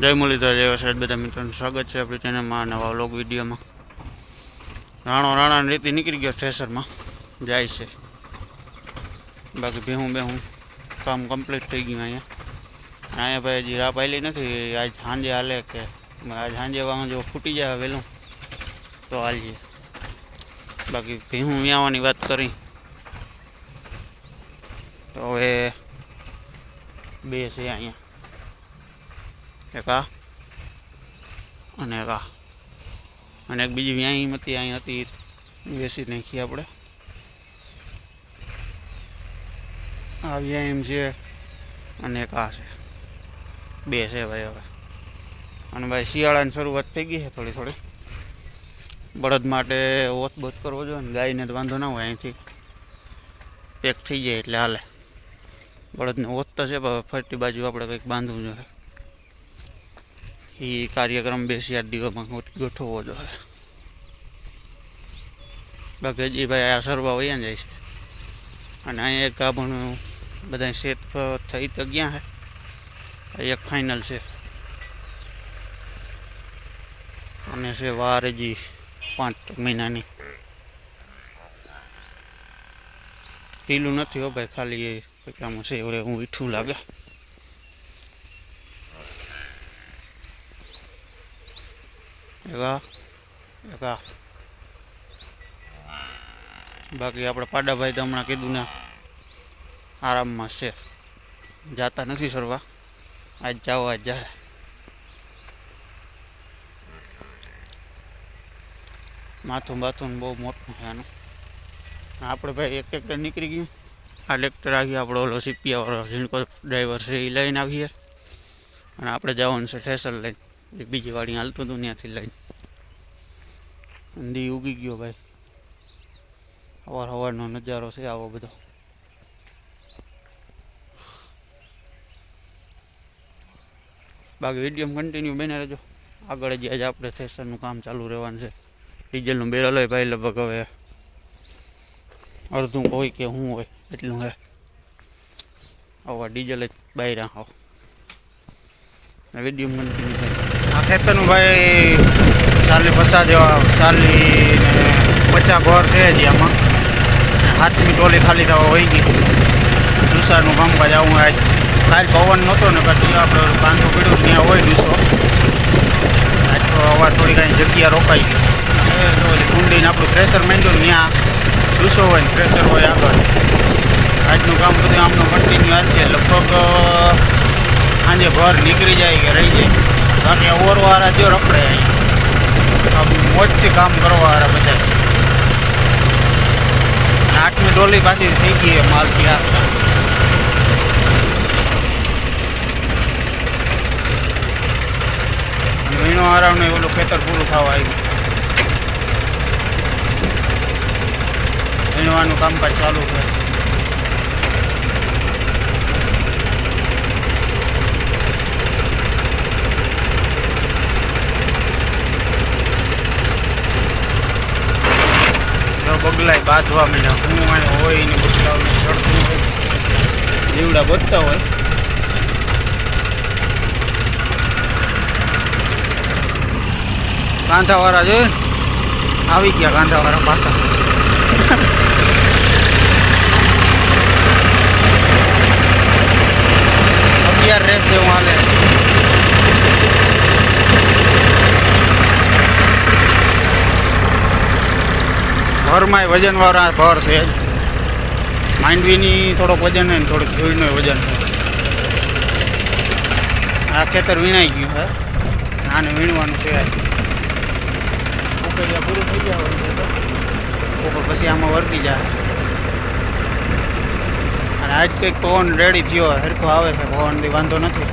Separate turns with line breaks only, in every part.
જય મુરલીધર, જય સાહેબ બધા મિત્રોનું સ્વાગત છે આપણી ચેનલમાં નવા વ્લોગ વિડીયોમાં. રાણો રાણાની રીતે નીકળી ગયો સ્ટેશનમાં જાય છે. બાકી ભેહું બેહું કામ કમ્પ્લીટ થઈ ગયું અહીંયા. અહીંયા ભાઈ હજી રાહ પાયેલી નથી, આજ સાંજે હાલે કે આજ સાંજે વાહન જો ફૂટી જાય વહેલું, તો હાલજે બાકી ભીહું વ્યાવાની વાત કરી. તો હવે બે છે અહીંયા. એક. અને એક. અને એક બીજી વ્યાહી હતી અહીં હતી બેસી નાખી આપણે આ વ્યાયામ છે અને એક આ છે. બે છે ભાઈ હવે. અને ભાઈ શિયાળાની શરૂઆત થઈ ગઈ છે થોડી થોડી. બળદ માટે ઓત બોત કરવો જોઈએ ને ગાયને તો વાંધો ના હોય અહીંથી. પેક થઈ જાય એટલે હાલે. બળદને ઓત તો છે, પણ ફરતી બાજુ આપણે કંઈક બાંધવું જોઈએ. એ કાર્યક્રમ બે ચાર દિવસમાં ગોઠ- ગોઠવવો જોઈએ બાકી હજી ભાઈ આ સરવા વયા જાય છે અને અહીંયા એક ગાભણ બધા સેટ થઈ તો ગયા છે આ એક ફાઇનલ છે અને છે વાર હજી પાંચ મહિનાની ઢીલું નથી હો ભાઈ ખાલી એ કંઈક આમાં છે એવું હું મીઠું લાગે એવા એવા. બાકી આપણે પાડાભાઈ તો હમણાં કીધું ને, આરામમાં છે. જાતા નથી સરવા. આજ જાઓ, આજ જાય. માથું બાથું બહુ મોટું છે આનું. આપણે ભાઈ એક ટ્રેક્ટર નીકળી ગયું. આ ટ્રેક્ટર આવી, આપણો ઓલો સીપિયાવાળો ઝીણકો ડ્રાઈવર છે એ લઈને આવીએ. અને આપણે જવાનું છે ઠેસર લઈને. એક બીજી વાડી હાલતું હતું ત્યાંથી લઈને. દી ઉગી ગયો ભાઈ. અવાર હવારનો નજારો છે આવો બધો. બાકી વીડિયો કન્ટિન્યુ બને રહેજો. આગળ જ આજે આપણે થેસરનું કામ ચાલુ રહેવાનું છે. ડીઝલનું બેરલ હોય ભાઈ લગભગ હવે અડધું હોય કે શું હોય એટલું હે. આવા ડીઝલ જ બહાર આવો વીડિયો કન્ટિન્યુ આ ખેતરનું ભાઈ સાલી પચાસ જેવા સાલી ને પચાસ ઘર છે હજી આમાં. હાથની ટોલી ખાલી થવા હોય ગઈ. દુસાનું કામકાજ આવું આજ કાલ પવન નહોતો ને પછી આપણે પાંચસો પીડ્યું ત્યાં હોય દુસો આજ તો અવાર થોડી કાંઈ જગ્યા રોકાઈ ગઈ. કુંડીને આપણું પ્રેશર માંડ્યું ત્યાં. દુસો હોય ને પ્રેશર હોય આગળ. આજનું કામ બધું આમનું કન્ટિન્યુ હાલશે લગભગ સાંજે ભર નીકળી જાય કે રહી જાય. બાકી ઓવરવાળા જો રખડે અહીં. આમ મોજથી કામ કરવાવાળા બધા. અને આઠમી ડોલી પાછી થઈ ગઈ છે માલ ત્યાં અને વીણો આરામને ઓલું ખેતર પૂરું થવા આવ્યું. વીણવાનું કામકાજ ચાલુ છે. જો બાંધવા મીના. હું હોય ને બગલાઓને ચડતું હોય. જીવડા બધતા હોય. કાંધાવાળા જોઈએ આવી ગયા કાંધાવાળા પાછા. રેસ જેવું ઘરમાંય વજનવાળા ઘર છે. માંડવીની થોડોક વજન હોય ને થોડુંક ધૂળનું વજન આ ખેતર વીણાઈ ગયું હે આને વીણવાનું છે. ઉકેલિયા પૂરું થઈ ગયા હોય પછી આમાં વર્ગી જાય. અને આજ કંઈક પવન રેડી થયો હરખો આવે છે પવનથી વાંધો નથી.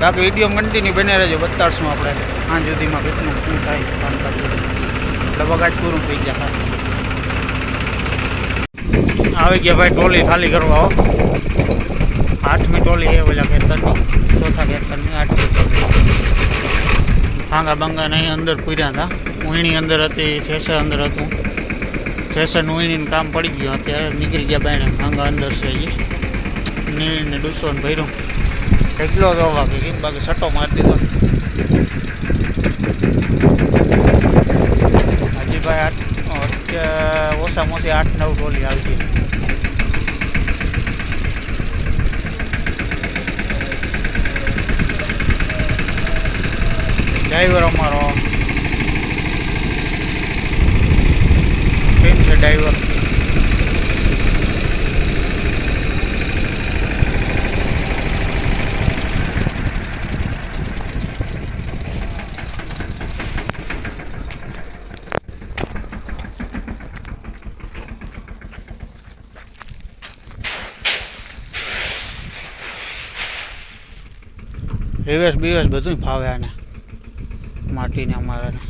બાકી વીડિયો કન્ટિન્યુ બને રહેજો બતાડશું આપણે. આ સુધીમાં કેટલું શું થાય કામકાજ બધું લગભગ પૂરું થઈ ગયા આવી ગયા ભાઈ ટોલી ખાલી કરવા આઠમી ટોલી એ ઓલા ખેતરની, ચોથા ખેતરની, આઠમી ટોલી. ભાંગા બાંગા નહીં અંદર પૂર્યા હતા. ઉણી અંદર હતી થેસર અંદર હતું. થેસર ઉણીનું કામ પડી ગયું. અત્યારે નીકળી ગયા બાયણે. ભાંગા અંદર છે હજી નીર ને ડૂસો ને ભર્યું. કેટલો રોવા કે બાકી સટો મારી દીધો હજી ભાઈ આઠ અત્યારે આઠ નવ ટોલી આવી ડ્રાઈવર અમારો. કેમ છે ડ્રાઈવર રિવર્સ બિવર્સ બધું ફાવે આને. માટીને અમારાને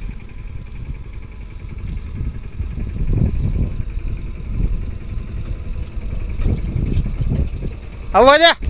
આવવા જા.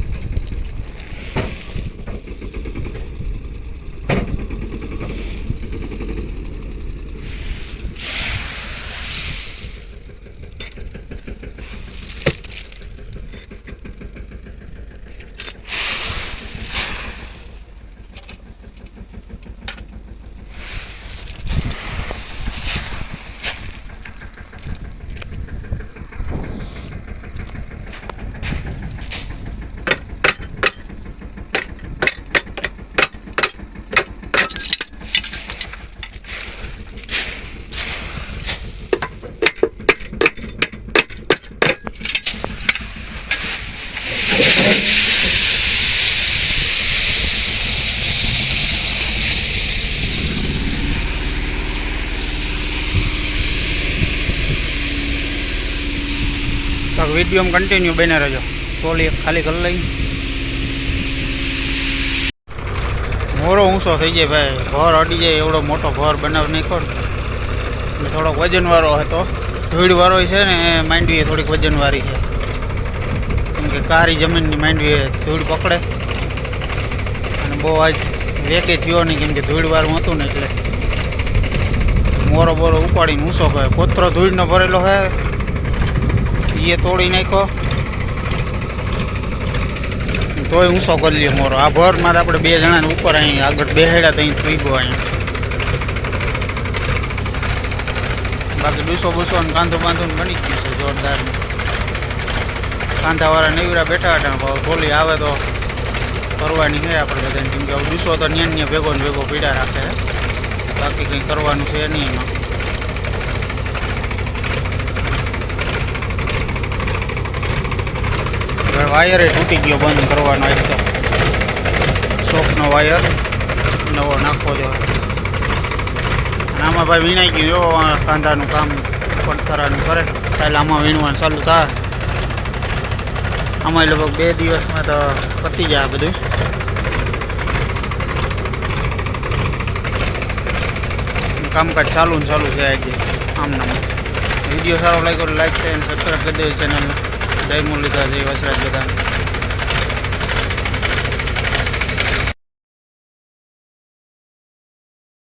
વિડીયોમાં કન્ટિન્યુ બને રહેજો. ટોલી ખાલી કરી લઈ. મોરો ઊંચો થઈ જાય ભાઈ. ભર અડી જાય, એવડો મોટો ભર બનાવ નાખ્યો ને. થોડોક વજનવાળો હતો. ધૂળવાળો છે ને, એ માંડવી થોડીક વજનવાળી છે. કેમ કે કારી જમીનની માંડવી ધૂળ પકડે. અને બહુ આજ વેકે થયો નહીં, કેમ કે ધૂળવાળું હતું ને એટલે. મોરો બોરો ઉપાડીને ઊંચો કરે કોતરો ધૂળનો ભરેલો છે. એ તોડી નાખ્યો. તોય ઊંચો કરી લ્યો મોરો. આ મારે આપણે બે જણાને ઉપર અહીં આગળ બેહેડા ત્યાં સુઈ ગયો અહીંયા. બાકી ડૂસો બૂસો ને કાંધો બાંધો ને બની ગયું છે જોરદાર. કાંધાવાળા નેવરા બેઠા હતા ભાવ ગોલી આવે તો કરવાની છે આપણે બધાને. કેમ કે ડૂસો તો ન્યા ને ભેગો ને ભેગો પીડા રાખે બાકી કંઈ કરવાનું છે નહીં એમાં. વાયર એ તૂટી ગયો, બંધ કરવાનો એક તો શોકનો વાયર નવો નાખવો જોઈએ અને આમાં ભાઈ વીણાઈ ગયું જો કાંધાનું કામ પડતરાનું કરે. કાલે આમાં વીણવાનું ચાલુ થાય. આમાં લગભગ બે દિવસમાં તો પતી જાય બધું. કામકાજ ચાલુ ને ચાલુ છે આજે. આમ નામ વીડિયો સારો લાગ્યો લાઈક છે અને સબસ્ક્રાઈબ કરી દેજો ચેનલને જય મુરલીધર જય વસરાજ બધા